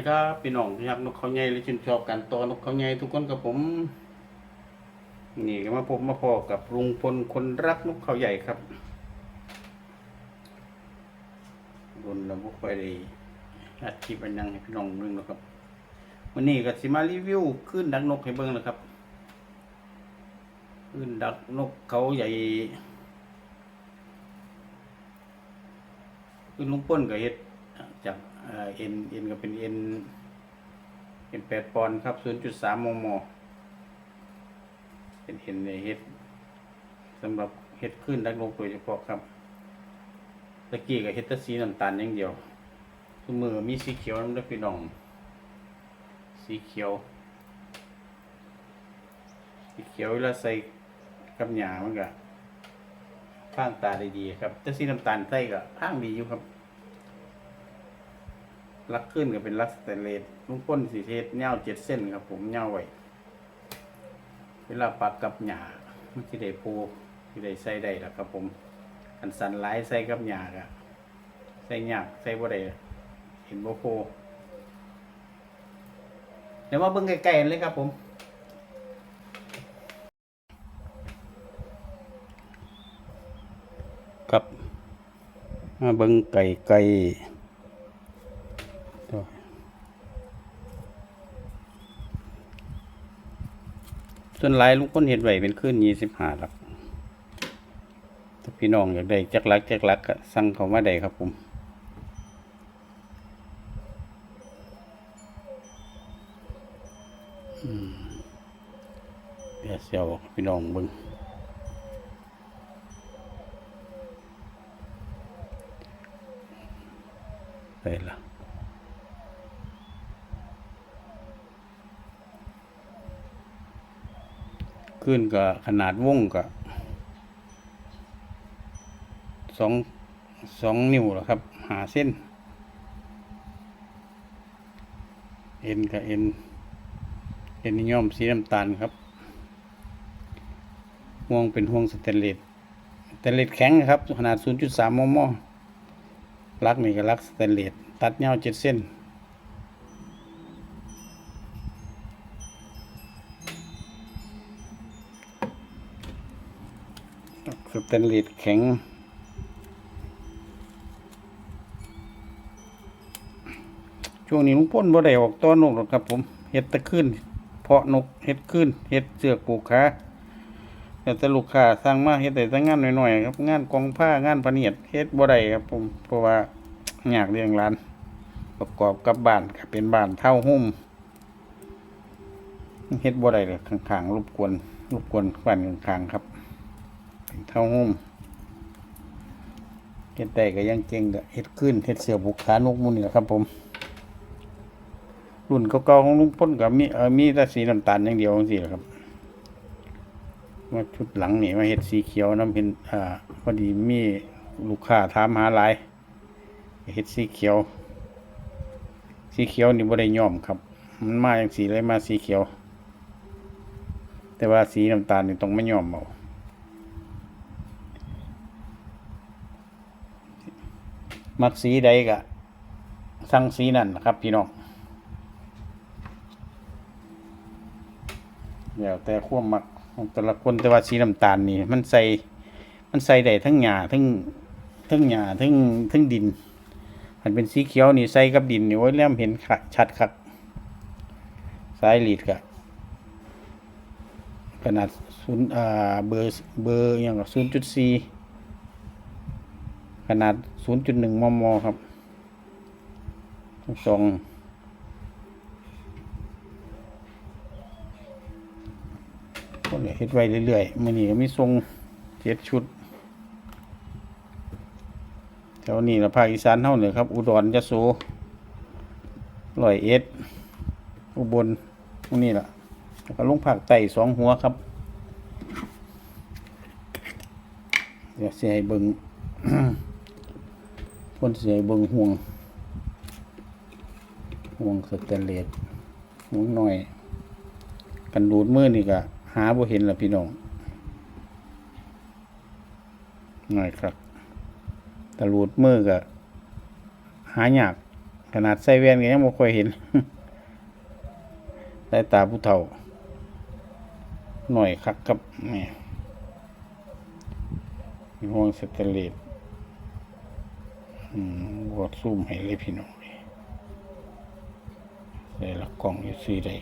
ดีครับพี่น้องที่รักนกเขาใหญ่และชื่นชอบการตัวนกเขาใหญ่ทุกคนกับผม นี่ก็มาพบมาพอกับลุงพลคนรักนกเขาใหญ่ครับบนลำบุกไปเลยอัดคลิปอันยังให้พี่น้องเบิ่งนะครับวันนี้ก็สิมารีวิวขึ้นดักนกให้เบิ่งนะครับขึ้นดักนกเขาใหญ่ขึ้นลุงพ้นกับเฮ็ด เอ็นเอ็นก็เป็นเอ็นเอ็นแปดปอนด์ครับศูนย์จุดสามมมเป็นเอ็นในเฮ็ดสำหรับเฮ็ดขึ้นดักลงโดยเฉพาะครับตะกี้กับเฮ็ดตะสีน้ำตาลอย่างเดียวทุกมือมีสีเขียวน้ำได้พี่น้อง สีเขียว สีเขียวเวลาใส่กับหยามันก็ข้างตาได้ดีครับ แต่สีน้ำตาลใส่ก็ข้างดีอยู่ครับ ลักขึ้นก็เป็นลักสแตเลสลุงพ้นสีเทศเงาเจ็ดเส้นครับ ผมเงาไว้เวลาปักกับหญ้ามันที่ได้ปูที่ได้ใส่ได้ล้วครับ ผมอันสันหลายใส่กับหญ้าก็ใส่หยากใส่บ่ได้เห็นบ่โพเดี๋ยวมาเบิ่งใกล้ๆกันเลยครับ ผมครับมาเบิ่งไก่ไก่ ส่วนหลายลุงพ้นเห็ดไว้เป็นขึ้นยี่สิบห้าหลักถ้าพี่น้องอยากได้จักลักจักลักก็สั่งเขามาได้ครับผมเดี๋ยวเสียวพี่น้องบึงไปละ ขึ้นกับขนาดวงกับสองสองนิ้วหละครับ หาเส้น เอ็นกับเอ็น เอ็นนิยมสีน้ำตาลครับห่วงเป็นห่วงสแตนเลสสแตนเลสแข็งครับ ขนาด 0.3มมลักนี่ก็ลักสแตนเลสตัดเงาเจ็ดเส้น สแตนเลสแข็ง ช่วงนี้ลุงพ่นบ่ได้ออกต้อนนกหรอกครับ ผมเห็ดตะขึ้น เพาะนกเห็ดขึ้นเห็ดเสือกปลูกขาแต่แต่ลูกค้าสั่งมาเห็ดแต่งานหน่อยๆครับงานกองผ้างานพะเนียดเห็ดบ่ได้ครับผมเพราะว่าอยากเลี้ยงร้าน ประกอบกับบ้านก็เป็นบ้านเท่าหุ้มเฮ็ดบ่ได้เลยข้างๆรบกวนรบกวนบ้านข้างๆครับ เท่าหุ้มเฮ็ดได้ก็ยังเก่งก็เฮ็ดขึ้นเฮ็ดเสือบุกขานกมูนี่แหละครับ ผม รุ่นเก่าๆของลุงพ้นก็มีเออมีแต่สีน้ำตาลอย่างเดียวจังซี่แหละครับมาชุดหลังนี่มาเฮ็ดสีเขียวน้ำเพ็นอ่าพอดีมีลูกค้าถามหาหลายเฮ็ดสีเขียว สีเขียวนี่บ่ได้ย้อมครับ มันมาอย่างสีเลยมาสีเขียว แต่ว่าสีน้ำตาลนี่ต้องไม่ย้อมเอา มักสีใดก็สั่งสีนั่นนะครับ พี่น้องเดี๋ยวแต่ความมักแต่ละคนแต่ว่าสีน้ำตาลนี่ มันใส่มันใส่ได้ทั้งหญ้าทั้งทั้งหญ้าทั้งทั้งดิน มันเป็นสีเขียวนี่ใส่กับดินนี่โอ้ยแล้วเห็นชัดคักสายลีดกะขนาดศูนย์อ่าเบอร์เบอร์อย่างศูนย์จุดสี่ ขนาด 0.1 มม ครับทั้งสองก็เลยเฮ็ดไว้เรื่อยๆมื่อนี้ก็มีทรงเจ็ดชุด แถวนี้ละภาคอีสานเท่าเนี่ยครับ อุดรยะโสร้อยเอ็ด อุบลพวกนี้ล่ะแล้วก็ลงภาคใต้สองหัวครับ เดี๋ยวสิให้เบิ่ง พ่นเสียเบิงห่วง ห่วงสแตเลสห่วงหน่อย กันดูดมือนี่ก็หาบ่เห็นละพี่น้องหน่อยครับตะลูดมือก็หายากขนาดใส่แว่นก็ยังบ่ค่อยเห็นสายตาผู้เฒ่า หน่อยคักครับนี่ห่วงสแตเลส บอดซูมให้เลยพี่น้องใส่ละกล่องอยู่ซื้อได้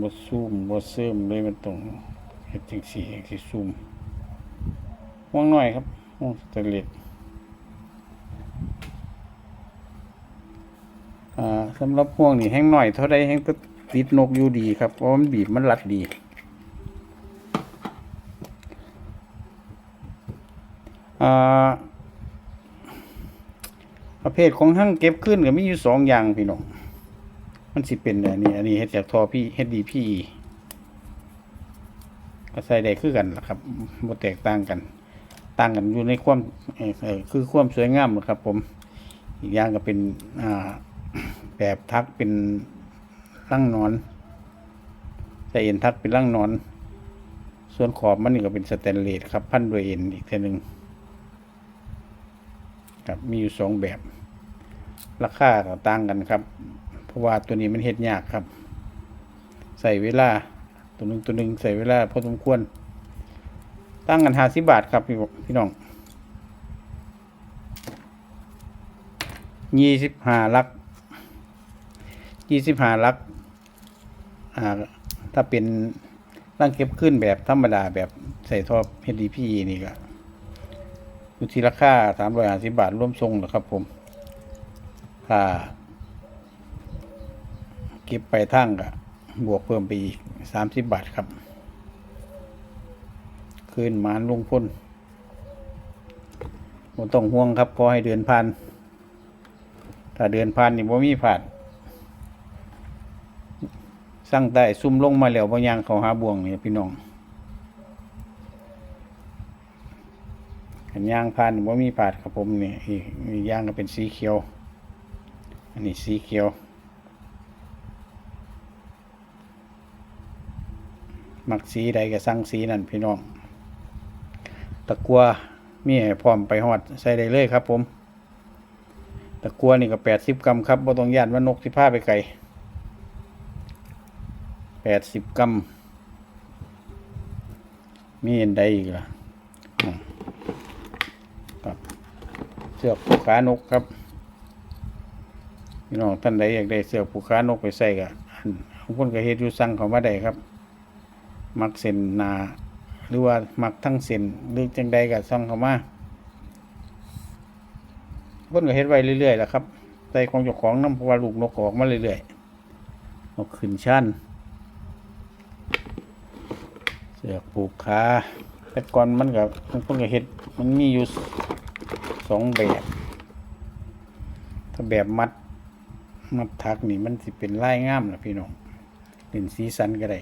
บ่ซูมบ่เสริมเลยมันต้องเฮ็ดจังซี่จังซี่ซูมห่วงหน่อยครับห่วงสแตเลสอ่าสำหรับห่วงนี่แห้งหน่อยเท่าใดแห้งก็ติดนกอยู่ดีครับเพราะมันบีบมันรัดดีอ่า ประเภทของหั่งเก็บขึ้นก็มีอยู่สองอย่างพี่น้อง มันสิเป็นอันนี้ อันนี้เฮ็ดจากทอพี่เฮ็ดดีพี่ก็ใส่ได้คือกันล่ะครับบ่แตกต่างกัน ต่างกันอยู่ในความเออเอ่อคือความสวยงามนะครับ ผม อีกอย่างก็เป็นอ่าแบบทักเป็นร่างนอนแต่เอ็นทักเป็นร่างนอน ส่วนขอบมันนี่ก็เป็นสแตนเลสครับ พันด้วยเอ็นอีกทีหนึ่ง ครับมีอยู่สองแบบ ราคาต่างกันครับ เพราะว่าตัวนี้มันเฮ็ดยากครับ ใส่เวลาตัวหนึงตัวหนึงใส่เวลาพอสมควร ตั้งกันหาสิบาทครับพี่พี่น้องยี่สิบห้าลักยี่สิบห้าลักอ่าถ้าเป็นร่างเก็บขึ้นแบบธรรมดาแบบใส่ท่อ HDP นี่ก็ อยู่ที่ราคาสามร้อยห้าสิบาทร่วมทรงนะครับผมถ้าเก็บไปทั้งก็บวกเพิ่มไปอีกสามสิบบาทครับ คืนมานลงพ้นบ่ต้องห่วงครับขอให้เดือนพันถ้าเดือนพันนี่บ่มีผ่านสั่งได้ซุ่มลงมาแล้วบ่ย่างเขาหาบ่วงเนี่ยพี่น้อง ขันยางผ่านบ่ามีผาดครับผมนี่อีกอียางก็เป็นสีเขียว อันนี้สีเขียวมักสีใดก็สั่งสีนั่นพี่น้อง ตะกัวมีให้พร้อมไปฮอดใส่ได้เลยครับผม ตะกัวนี่ก็แปดสิบกรัมครับบ่ต้องย่านว่านกสิพาไปไกลแปดสิบกรัมมีอันใดอีกล่ะ สือกผูกขานกครับพี่น้องท่านใดอยากได้เสือกผูกขานกไปใส่ก็อันทุกคนก็เฮ็ดอยู่สั่งเขามาได้ครับ มักเส้นนา หรือว่ามักทั้งเส้นหรือจังใดก็สั่งเขามาคนก็เฮ็ดไว้เรื่อยๆแหละครับใส่ของเจ้าของน้ำเพราะว่าลูกนกออกมาเรื่อยๆนกขึ้นชั้นเสือกผูกขาแต่ก่อนมันกับมันเพิ่งจะเฮ็ดมันมีอยู่ สองแบบ ถ้าแบบมัด มัดทักนี่มันสิเป็นลายงามนะพี่น้องเป็นสีสันก็ได้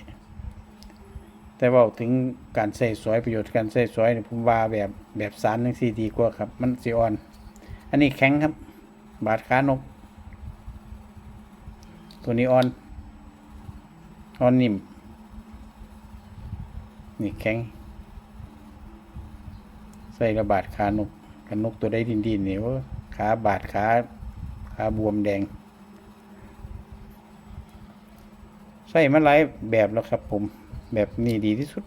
แต่ว่าถึงการใส่สอยประโยชน์การใส่สอยนี่ผมว่าแบบแบบสารนังสีดีกว่าครับ มันสีอ่อน อันนี้แข็งครับ บาดขานก ตัวนี้อ่อนอ่อนนิ่ม นี่แข็ง ใส่ระบาดขานก กันนกตัวได้ดินดินๆนี่ยว่าขาบาดขาขาบวมแดงใส่มาหลายแบบแล้วครับผม แบบนี้ดีที่สุด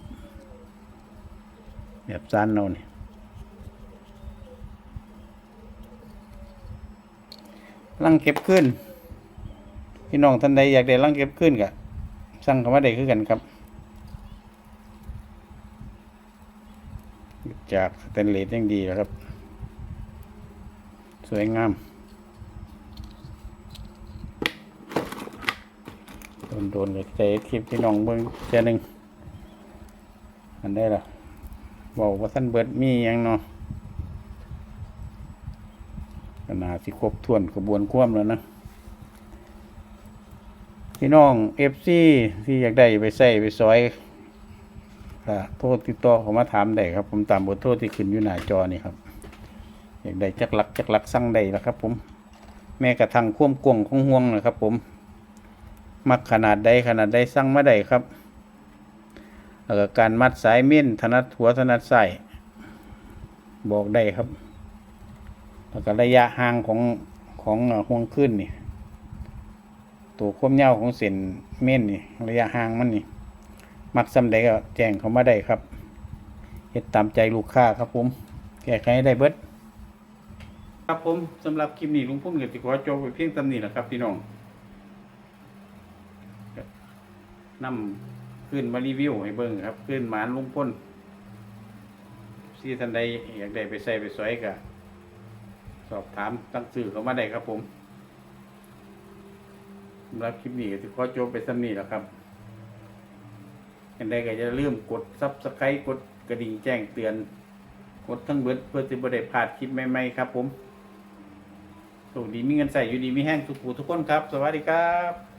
แบบซานเราเนี่ยลังเก็บขึ้น พี่น้องท่านใดอยากได้ลังเก็บขึ้นกะสั่งเข้ามาได้คือกันครับ จากสแตนเลสยังดีนะครับ สวยงามโดนโดนเลยใจคลิปที่น้องเบิ้งเจ้าหนึ่งอันได้ละบอกว่าท่านเบิดมียังเนาะขนาดสิครบถ้วนกระบวนควมแล้วนะพี่น้องเอฟซีที่อยากได้ไปใส่ไปซอยโทษติดต่อเขามาถามได้ครับ ผมตามบทโทษที่ขึ้นอยู่หน้าจอนี่ครับ อยากได้จักหลักจักหลักสั่งได้แล้วครับผม แม้กระทั่งควมกวงของห่วงนะครับผม มักขนาดใดขนาดใดสั่งมาได้ครับแล้วก็การมัดสายเม่นถนัดหัวถนัดใส่บอกได้ครับ แล้วก็ระยะห่างของของห่วงขึ้นนี่ตัวความยาของเส้นเม่นนี่ระยะห่างมันนี่ มักซ้ำใดก็แจ้งเขามาได้ครับเฮ็ดตามใจลูกค้าครับผม แก้ไขให้ได้เบิด ครับผมสำหรับคลิปนี้ลุงพุ่นก็สิขอจบไปเพียงตำหนี้แหละครับพี่น้องนำขึ้นมารีวิวให้เบิ่งครับขึ้นหมานลุงพ่นที่ท่านใดอยากได้ไปใส่ไปสวยก็สอบถามตั้งสื่อเข้ามาได้ครับผมสำหรับคลิปนี้ก็สิขอจบไปตำนีแหละครับอันใดก็จะลืมกดซับสไครต์กดกระดิ่งแจ้งเตือน กดทั้งเบิดเพื่อจะบ่ได้พลาดคลิปใหม่ๆครับผม โชคดีมีเงินใส่อยู่ดีมีแห้งทุกผู้ทุกคนครับ สวัสดีครับ